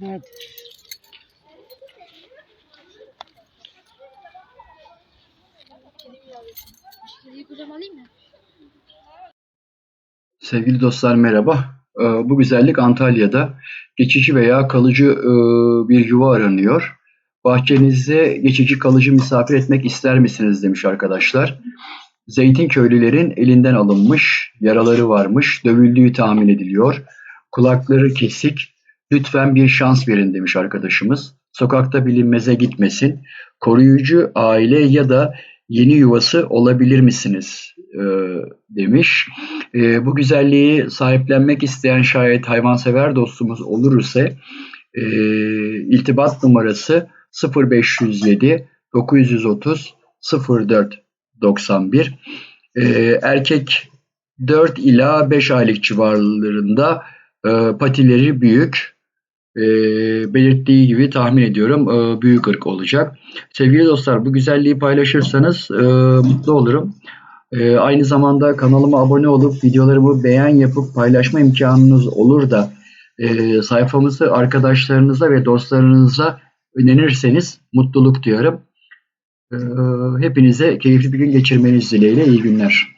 Mı? Sevgili dostlar merhaba. Ee, Bu güzellik Antalya'da geçici veya kalıcı e, bir yuva aranıyor. Bahçenizde geçici kalıcı misafir etmek ister misiniz demiş arkadaşlar. Zeytin köylülerin elinden alınmış, yaraları varmış, dövüldüğü tahmin ediliyor. Kulakları kesik, lütfen bir şans verin demiş arkadaşımız. Sokakta bilinmeze gitmesin. Koruyucu aile ya da yeni yuvası olabilir misiniz Ee, demiş. Ee, bu güzelliği sahiplenmek isteyen şayet hayvansever dostumuz olur ise e, iltibat numarası 0507 930 04 91 Ee, erkek 4 ila 5 aylık civarlarında e, patileri büyük e, belirttiği gibi tahmin ediyorum e, büyük ırk olacak. Sevgili dostlar bu güzelliği paylaşırsanız e, mutlu olurum. Ee, aynı zamanda kanalıma abone olup videolarımı beğen yapıp paylaşma imkanınız olur da e, sayfamızı arkadaşlarınıza ve dostlarınıza önerirseniz mutluluk duyarım. Ee, hepinize keyifli bir gün geçirmeniz dileğiyle iyi günler.